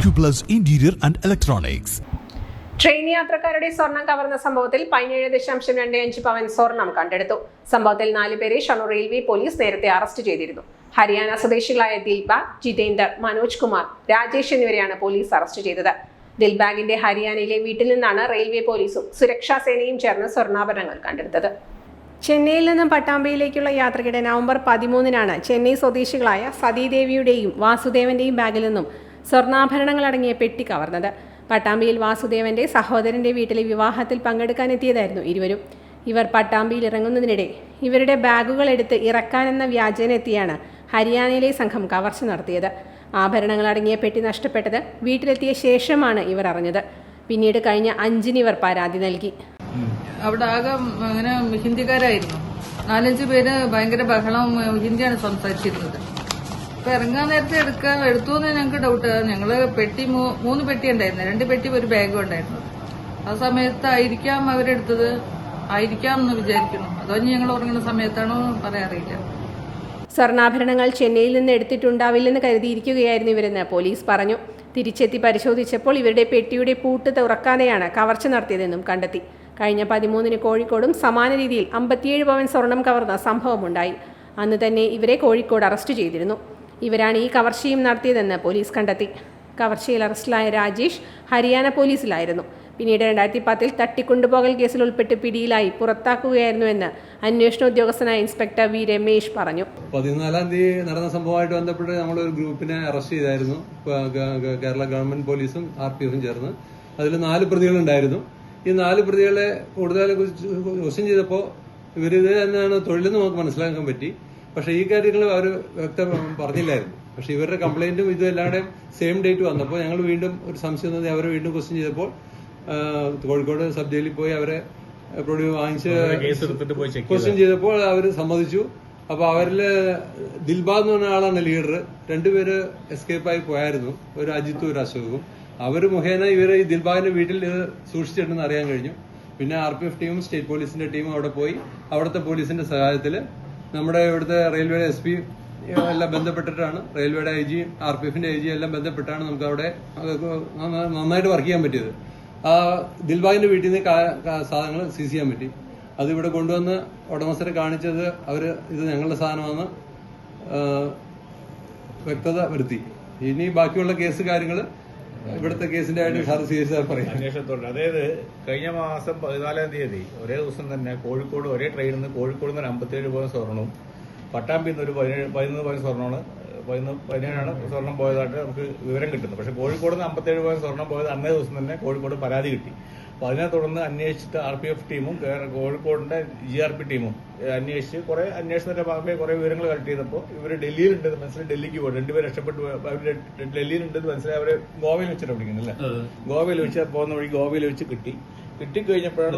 Acuplus interior and Electronics. Train യാത്രക്കാരുടെ സ്വർണം കവർന്ന സംഭവത്തിൽ പതിനേഴ് ദശാംശം രണ്ട് അഞ്ച് പവൻ സ്വർണം കണ്ടെടുത്തു. സംഭവത്തിൽ നാലുപേരെ ഷണ്ണൂർ റെയിൽവേ പോലീസ് നേരത്തെ അറസ്റ്റ് ചെയ്തിരുന്നു. ഹരിയാന സ്വദേശികളായ ദിൽബാഗ് ജിതേന്ദർ മനോജ് കുമാർ രാജേഷ് എന്നിവരെയാണ് പോലീസ് അറസ്റ്റ് ചെയ്തത്. ദിൽബാഗിന്റെ ഹരിയാനയിലെ വീട്ടിൽ നിന്നാണ് റെയിൽവേ പോലീസും സുരക്ഷാ സേനയും ചേർന്ന് സ്വർണാഭരണങ്ങൾ കണ്ടെടുത്തത്. ചെന്നൈയിൽ നിന്നും പട്ടാമ്പിയിലേക്കുള്ള യാത്രക്കിടെ നവംബർ പതിമൂന്നിനാണ് ചെന്നൈ സ്വദേശികളായ സതീദേവിയുടെയും വാസുദേവന്റെയും ബാഗിൽ നിന്നും സ്വർണാഭരണങ്ങൾ അടങ്ങിയ പെട്ടി കവർന്നത്. പട്ടാമ്പിയിൽ വാസുദേവന്റെ സഹോദരന്റെ വീട്ടിലെ വിവാഹത്തിൽ പങ്കെടുക്കാനെത്തിയതായിരുന്നു ഇരുവരും. ഇവർ പട്ടാമ്പിയിൽ ഇറങ്ങുന്നതിനിടെ ഇവരുടെ ബാഗുകൾ എടുത്ത് ഇറക്കാനെന്ന വ്യാജനെത്തിയാണ് ഹരിയാനയിലെ സംഘം കവർച്ച നടത്തിയത്. ആഭരണങ്ങൾ അടങ്ങിയ പെട്ടി നഷ്ടപ്പെട്ടത് വീട്ടിലെത്തിയ ശേഷമാണ് ഇവർ അറിഞ്ഞത്. പിന്നീട് കഴിഞ്ഞ അഞ്ചിന് ഇവർ പരാതി നൽകി. അവിടെ ആകെ അങ്ങനെ ഹിന്ദിക്കാരായിരുന്നു. നാലഞ്ച് പേര് ഭയങ്കര ബഹളം ഹിന്ദിയാണ് സംസാരിച്ചിരുന്നത്. അപ്പൊ ഇറങ്ങാൻ നേരത്തെ എടുക്കാൻ എടുത്തു എന്ന് ഞങ്ങൾക്ക് ഡൗട്ട് ഞങ്ങൾ പെട്ടി മൂന്ന് പെട്ടി ഉണ്ടായിരുന്നു. രണ്ട് പെട്ടി ഒരു ബാഗും ഉണ്ടായിരുന്നു. ആ സമയത്തായിരിക്കാം അവരെടുത്തത്. ആയിരിക്കാം എന്ന് വിചാരിക്കുന്നു. അതോ ഞങ്ങൾ ഉറങ്ങുന്ന സമയത്താണോ പറയാറില്ല സ്വർണാഭരണങ്ങൾ ചെന്നൈയിൽ നിന്ന് എടുത്തിട്ടുണ്ടാവില്ലെന്ന് കരുതിയിരിക്കുകയായിരുന്നു ഇവരെന്ന് പോലീസ് പറഞ്ഞു. തിരിച്ചെത്തി പരിശോധിച്ചപ്പോൾ ഇവരുടെ പെട്ടിയുടെ പൂട്ട് തുറക്കാതെയാണ് കവർച്ച നടത്തിയതെന്നും കണ്ടെത്തി. കഴിഞ്ഞ പതിമൂന്നിന് കോഴിക്കോടും സമാന രീതിയിൽ അമ്പത്തിയേഴ് പവൻ സ്വർണം കവർന്ന സംഭവമുണ്ടായി. അന്ന് തന്നെ ഇവരെ കോഴിക്കോട് അറസ്റ്റ് ചെയ്തിരുന്നു. ഇവരാണ് ഈ കവർച്ചയും നടത്തിയതെന്ന് പോലീസ് കണ്ടെത്തി. കവർച്ചയിൽ അറസ്റ്റിലായ രാജേഷ് ഹരിയാന പോലീസിലായിരുന്നു. പിന്നീട് രണ്ടായിരത്തി പത്തിൽ തട്ടിക്കൊണ്ടുപോകൽ കേസിൽ ഉൾപ്പെട്ട് പിടിയിലായി പുറത്താക്കുകയായിരുന്നുവെന്ന് അന്വേഷണ ഉദ്യോഗസ്ഥനായ ഇൻസ്പെക്ടർ വി രമേശ് പറഞ്ഞു. പതിനാലാം തീയതി നടന്ന സംഭവമായിട്ട് ബന്ധപ്പെട്ട് ഒരു ഗ്രൂപ്പിനെ അറസ്റ്റ് ചെയ്തായിരുന്നു. കേരള ഗവൺമെന്റ് പോലീസും ആർ പി എഫും ചേർന്ന്. അതിൽ നാല് പ്രതികളുണ്ടായിരുന്നു. ഈ നാല് പ്രതികളെ കൂടുതൽ ക്വസ്റ്റ്യൻ ചെയ്തപ്പോൾ ഇവരിത് തന്നെയാണ് തൊഴിലെന്ന് നമുക്ക് മനസ്സിലാക്കാൻ പറ്റി. പക്ഷേ ഈ കാര്യങ്ങൾ അവർ വ്യക്തം പറഞ്ഞില്ലായിരുന്നു. പക്ഷെ ഇവരുടെ കംപ്ലൈന്റും ഇതും എല്ലാവരുടെയും സെയിം ഡേറ്റ് വന്നപ്പോൾ ഞങ്ങൾ വീണ്ടും ഒരു സംശയം തന്നെ അവരെ വീണ്ടും ക്വസ്റ്റ്യൻ ചെയ്തപ്പോൾ കോഴിക്കോട് സബ് ജയിലിൽ പോയി അവരെ പ്രൊഡ്യൂ വാങ്ങിച്ച് ക്വസ്റ്റ്യൻ ചെയ്തപ്പോൾ അവർ സമ്മതിച്ചു. അപ്പൊ അവരിൽ ദിൽബാഗ് എന്ന് പറഞ്ഞ ആളാണ് ലീഡർ രണ്ടുപേര് എസ്കേപ്പായി പോയായിരുന്നു. ഒരു അജിത്തും ഒരു അശോകും. അവർ മുഖേന ഇവരെ ഈ ദിൽബാഗിന്റെ വീട്ടിൽ ഇത് സൂക്ഷിച്ചിട്ടുണ്ടെന്ന് അറിയാൻ കഴിഞ്ഞു. പിന്നെ ആർ പി എഫ് ടീമും സ്റ്റേറ്റ് പോലീസിന്റെ ടീമും അവിടെ പോയി. അവിടുത്തെ പോലീസിന്റെ സഹായത്തിൽ നമ്മുടെ ഇവിടുത്തെ റെയിൽവേയുടെ എസ് പി എല്ലാം ബന്ധപ്പെട്ടിട്ടാണ്. റെയിൽവേയുടെ ഐ ജി ആർ പി എഫിന്റെ ഐ ജി എല്ലാം ബന്ധപ്പെട്ടാണ് നമുക്ക് അവിടെ നന്നായിട്ട് വർക്ക് ചെയ്യാൻ പറ്റിയത്. ആ ദിൽബാഗിന്റെ വീട്ടിൽ നിന്ന് സാധനങ്ങൾ സീസ് ചെയ്യാൻ പറ്റി. അത് ഇവിടെ കൊണ്ടുവന്ന് ഉടമസ്ഥരെ കാണിച്ചത് അവർ ഇത് ഞങ്ങളുടെ സാധനമാണ് വ്യക്തത വരുത്തി. ഇനി ബാക്കിയുള്ള കേസ് കാര്യങ്ങൾ ഇവിടുത്തെ കേസിന്റെ ആയിട്ട് പറയാം. അന്വേഷണത്തോടെ. അതായത് കഴിഞ്ഞ മാസം പതിനാലാം തീയതി ഒരേ ദിവസം തന്നെ കോഴിക്കോട് ഒരേ ട്രെയിനിൽ നിന്ന് കോഴിക്കോട് നിന്ന് അമ്പത്തിയേഴ് പോയിന്റ് സ്വർണവും പട്ടാമ്പിൽ നിന്ന് ഒരു പതിനേഴ് പതിനൊന്ന് പോയിന്റ് സ്വർണമാണ് പതിനൊന്ന് പതിനേഴാണ് സ്വർണം പോയതായിട്ട് നമുക്ക് വിവരം കിട്ടുന്നത്. പക്ഷെ കോഴിക്കോട് നിന്ന് അമ്പത്തേഴ് പോയിന്റ് സ്വർണം പോയത് അന്നേ ദിവസം തന്നെ കോഴിക്കോട് പരാതി കിട്ടി. അപ്പൊ അതിനെ തുടർന്ന് അന്വേഷിച്ചിട്ട് ആർ പി എഫ് ടീമും കോഴിക്കോടിന്റെ ജി ആർ പി ടീമും അന്വേഷിച്ച് കുറെ അന്വേഷണത്തിന്റെ ഭാഗമായി കുറെ വിവരങ്ങൾ കളക്ട് ചെയ്തപ്പോൾ ഇവർ ഡൽഹിയിലുണ്ടെന്ന് മനസ്സിലായി. ഡൽഹിക്ക് പോയി. രണ്ടുപേർ രക്ഷപ്പെട്ടു. അവർ ഡൽഹിയിലുണ്ടെന്ന് മനസ്സിലായി. അവരെ ഗോവയിൽ വെച്ചിട്ട് പിടിക്കുന്നത് അല്ലേ? ഗോവയിൽ വെച്ച് പോകുന്ന വഴി ഗോവയിൽ വെച്ച് കിട്ടി. കിട്ടിക്കഴിഞ്ഞപ്പോഴാണ്.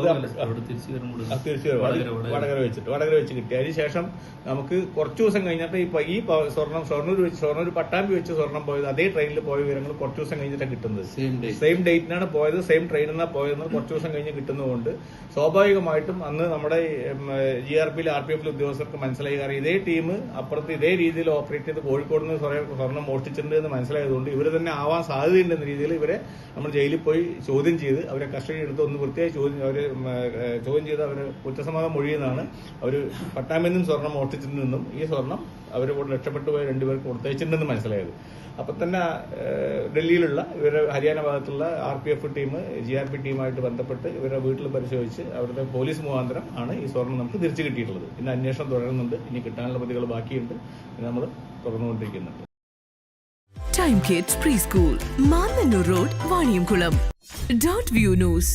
വടകര വെച്ചിട്ട് വടകര വെച്ച് കിട്ടി. അതിനുശേഷം നമുക്ക് കുറച്ച് ദിവസം കഴിഞ്ഞപ്പോൾ ഈ ഈ സ്വർണം ഷൊർണൂർ വെച്ച് ഷൊർണൂർ പട്ടാമ്പി വെച്ച് സ്വർണം പോയത് അതേ ട്രെയിനിൽ പോയ വിവരങ്ങൾ കുറച്ച് ദിവസം കഴിഞ്ഞിട്ടാണ് കിട്ടുന്നത്. സെയിം ഡേറ്റിനാണ് പോയത് സെയിം ട്രെയിനിൽ നിന്നാണ് പോയതെന്ന് കുറച്ച് ദിവസം കഴിഞ്ഞ് കിട്ടുന്നതുകൊണ്ട് സ്വാഭാവികമായിട്ടും അന്ന് നമ്മുടെ ജി ആർ പിയിൽ ആർ പി എഫിലെ ഉദ്യോഗസ്ഥർക്ക് മനസ്സിലായി. കാരണം ഇതേ ടീം അപ്പുറത്ത് ഇതേ രീതിയിൽ ഓപ്പറേറ്റ് ചെയ്ത് കോഴിക്കോട് നിന്ന് സ്വർണം മോഷ്ടിച്ചിട്ടുണ്ട് എന്ന് മനസ്സിലായതുകൊണ്ട് ഇവർ തന്നെ ആവാൻ സാധ്യതയുണ്ടെന്ന രീതിയിൽ ഇവരെ നമ്മൾ ജയിലിൽ പോയി ചോദ്യം ചെയ്ത് അവരെ കസ്റ്റഡി എടുത്ത് ഒന്ന് വൃത്തിയായി ചോദ്യം ഏഹ്, ചോദ്യം ചെയ്ത് അവർ കുറ്റസമ്മതം മൊഴിയുന്നതാണ്. അവർ പട്ടാമ്പിന്നും സ്വർണം മോഷ്ടിച്ചിട്ടുണ്ടെന്നും ഈ സ്വർണം അവർ കൂടെ രക്ഷപ്പെട്ടു പോയ രണ്ടുപേർക്ക് കൊടുത്തയച്ചിട്ടുണ്ടെന്ന് മനസ്സിലായത്. അപ്പൊ തന്നെ ഡൽഹിയിലുള്ള ഇവരുടെ ഹരിയാന ഭാഗത്തുള്ള R P F team G R P ടീമായിട്ട് ബന്ധപ്പെട്ട് ഇവരുടെ വീട്ടിൽ പരിശോധിച്ച് അവരുടെ പോലീസ് മുഖാന്തരം ആണ് ഈ സ്വർണം നമുക്ക് തിരിച്ചു കിട്ടിയിട്ടുള്ളത്. പിന്നെ അന്വേഷണം തുടരുന്നുണ്ട്. ഇനി കിട്ടാനുള്ള പ്രതികൾ ബാക്കിയുണ്ട്. നമ്മൾ തുടർന്നുകൊണ്ടിരിക്കുന്നുണ്ട്. Time kids preschool Mannanur road Vaniyamkulam dot view news